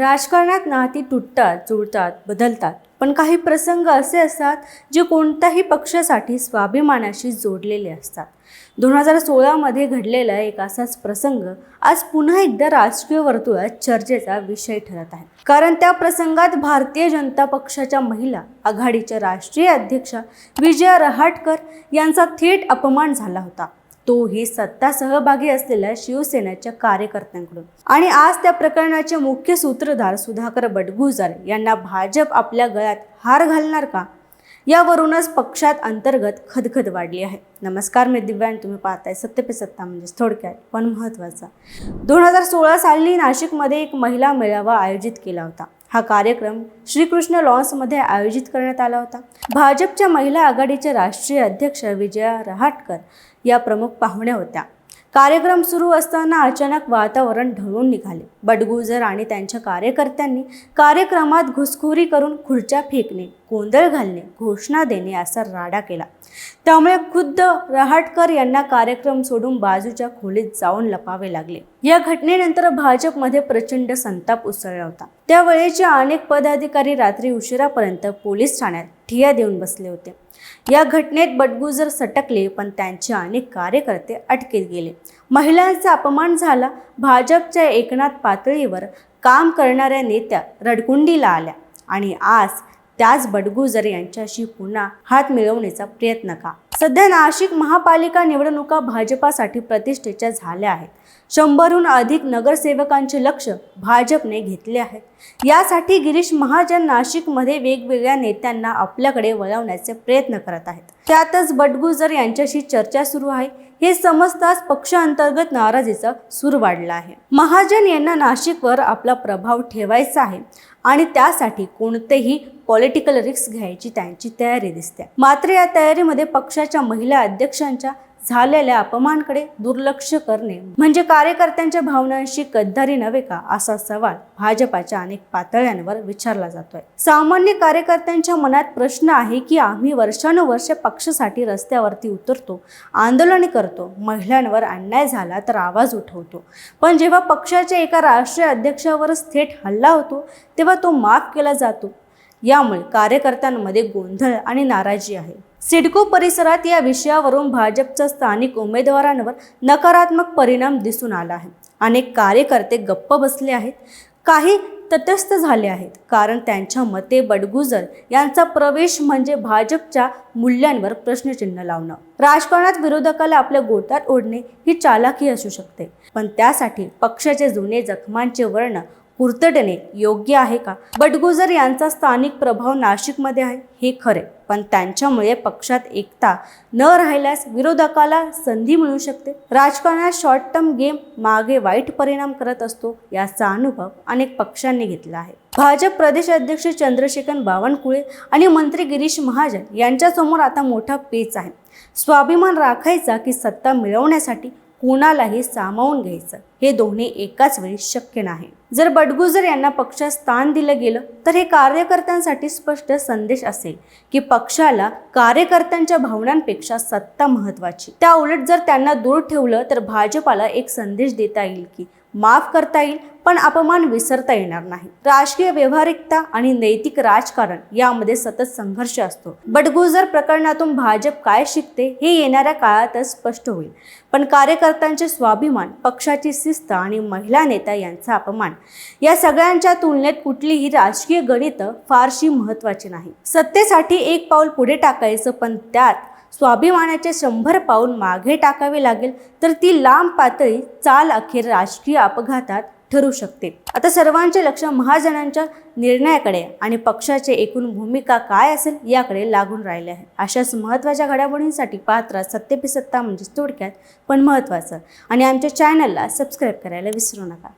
राजकारणात नाती तुटतात जुळतात बदलतात. पण काही प्रसंग असे असतात जे कोणत्याही पक्षासाठी स्वाभिमानाशी जोडलेले असतात. दोन हजार सोळामध्ये घडलेला एक असाच प्रसंग आज पुन्हा एकदा राजकीय वर्तुळात चर्चेचा विषय ठरत आहे. कारण त्या प्रसंगात भारतीय जनता पक्षाच्या महिला आघाडीच्या राष्ट्रीय अध्यक्षा विजया रहाटकर यांचा थेट अपमान झाला होता. तोही सत्ता सहभागी असलेल्या शिवसेनेच्या कार्यकर्त्यांकडून. आणि आज त्या प्रकरणाचे मुख्य सूत्रधार सुधाकर बडगुजर यांना भाजप आपल्या गळ्यात हार घालणार का? यावरूनच पक्षात अंतर्गत खदखद वाढली आहे. नमस्कार मी दिव्यांग तुम्ही पाहताय सत्य पे सत्ता म्हणजेच थोडक्यात पण महत्त्वाचा. दोन हजार सोळा साली नाशिकमध्ये एक महिला मेळावा आयोजित केला होता. हा कार्यक्रम श्रीकृष्ण लॉन्समध्ये आयोजित करण्यात आला होता. भाजपच्या महिला आघाडीच्या राष्ट्रीय अध्यक्ष विजया रहाटकर या प्रमुख पाहुण्या होत्या. कार्यक्रम सुरू असताना अचानक वातावरण ढळून निघाले. बडगुजर आणि त्यांच्या कार्यकर्त्यांनी कार्यक्रमात घुसखोरी करून खुर्च्या फेकणे गोंधळ घालणे घोषणा देणे असा राडा केला. त्यामुळे खुद्द रहाटकर यांना कार्यक्रम सोडून बाजूच्या खोलीत जाऊन लपावे लागले. या घटनेनंतर भाजपमध्ये प्रचंड संताप उसळला होता. त्यावेळेचे अनेक पदाधिकारी रात्री उशिरापर्यंत पोलीस ठाण्यात ठिया देऊन बसले होते. या घटनेत बडगुजर सटकले पण त्यांचे अनेक कार्यकर्ते अटकेत गेले. महिलांचा अपमान झाला भाजपच्या एकनाथ पातळीवर काम करणाऱ्या नेत्या रडकुंडीला आल्या. आणि आज त्याच बडगुजर यांच्याशी पुन्हा हात मिळवण्याचा प्रयत्न का? सध्या नाशिक महापालिका निवडणुका भाजपासाठी प्रतिष्ठेच्या झाल्या आहेत. शंभरहून अधिक नगरसेवकांचे लक्ष भाजपने घेतले आहे यासाठी गिरीश महाजन नाशिकमध्ये वेगवेगळ्या नेत्यांना आपल्याकडे वळवण्याचे प्रयत्न करत आहेत. त्यातच बटगुजर यांच्याशी चर्चा सुरू आहे. हे समजताच पक्षांतर्गत नाराजीचा सूर वाढला आहे. महाजन यांना नाशिकवर आपला प्रभाव ठेवायचा आहे आणि त्यासाठी कोणतेही पॉलिटिकल रिस्क घ्यायची त्यांची तयारी दिसते. मात्र या तयारीमध्ये पक्षाच्या महिला अध्यक्षांच्या झालेल्या अपमानकडे दुर्लक्ष करणे. म्हणजे कार्यकर्त्यांच्या भावनांशी गद्दारी नव्हे का? असा सवाल भाजपाच्या अनेक पातळ्यांवर विचारला जातोय. सामान्य कार्यकर्त्यांच्या मनात प्रश्न आहे की आम्ही वर्षानुवर्षे पक्षासाठी रस्त्यावरती उतरतो आंदोलने करतो महिलांवर अन्याय झाला तर आवाज उठवतो. पण जेव्हा पक्षाच्या एका राष्ट्रीय अध्यक्षावरच थेट हल्ला होतो तेव्हा तो माफ केला जातो. यामुळे कार्यकर्त्यांमध्ये गोंधळ आणि नाराजी आहे. सिडको परिसरात या विषयावरून भाजपच्या स्थानिक उमेदवारांवर नकारात्मक परिणाम दिसून आला आहे. अनेक कार्यकर्ते गप्प बसले आहेत. काही तटस्थ झाले आहेत. कारण त्यांच्या मते बडगुजर यांचा प्रवेश म्हणजे भाजपच्या मूल्यांवर प्रश्नचिन्ह लावणं. राजकारणात विरोधकाला आपल्या गोटात ओढणे ही चालाकी असू शकते. पण त्यासाठी पक्षाचे जुने जखमांचे वर्ण पुरतडणे योग्य आहे का? बटगुजर यांचा स्थानिक प्रभाव नाशिकमध्ये आहे हे खरे. पण त्यांच्यामुळे पक्षात एकता न राहिल्यास विरोधकाला संधी मिळू शकते. राजकारणात शॉर्ट टर्म गेम मागे वाईट परिणाम करत असतो याचा अनुभव अनेक पक्षांनी घेतला आहे. भाजप प्रदेश अध्यक्ष चंद्रशेखर बावनकुळे आणि मंत्री गिरीश महाजन यांच्यासमोर आता मोठा पेच आहे. स्वाभिमान राखायचा की सत्ता मिळवण्यासाठी कुणालाही सामावून घ्यायचं हे दोन्ही एकाच वेळी शक्य नाही. जर बडगुजर यांना पक्षात स्थान दिलं गेलं तर हे कार्यकर्त्यांसाठी स्पष्ट संदेश असेल की पक्षाला कार्यकर्त्यांच्या भावनांपेक्षा सत्ता महत्वाची त्या उलट जर त्यांना दूर ठेवलं तर भाजपाला एक संदेश देता येईल की माफ करता येईल पण अपमान विसरता येणार नाही. राजकीय व्यवहारिकता आणि नैतिक राजकारण यामध्ये सतत संघर्ष असतो. बडगुजर प्रकरणातून भाजप काय शिकते हे येणाऱ्या काळातच स्पष्ट होईल. पण कार्यकर्त्यांचे स्वाभिमान पक्षाची शिस्त आणि महिला नेता यांचा अपमान या सगळ्यांच्या तुलनेत कुठलीही राजकीय गणितं फारशी महत्वाची नाही. सत्तेसाठी एक पाऊल पुढे टाकायचं पण त्यात स्वाभिमानाचे शंभर पाऊल मागे टाकावे लागेल तर ती लांब पातळी चाल अखेर राजकीय अपघातात ठरू शकते. आता सर्वांचे लक्ष महाजनांच्या निर्णयाकडे आणि पक्षाचे एकूण भूमिका काय असेल याकडे लागून राहिले आहे. अशाच महत्त्वाच्या घडामोडींसाठी पात्र सत्य सत्ता म्हणजेच थोडक्यात पण महत्त्वाचं. आणि आमच्या चॅनलला सबस्क्राईब करायला विसरू नका.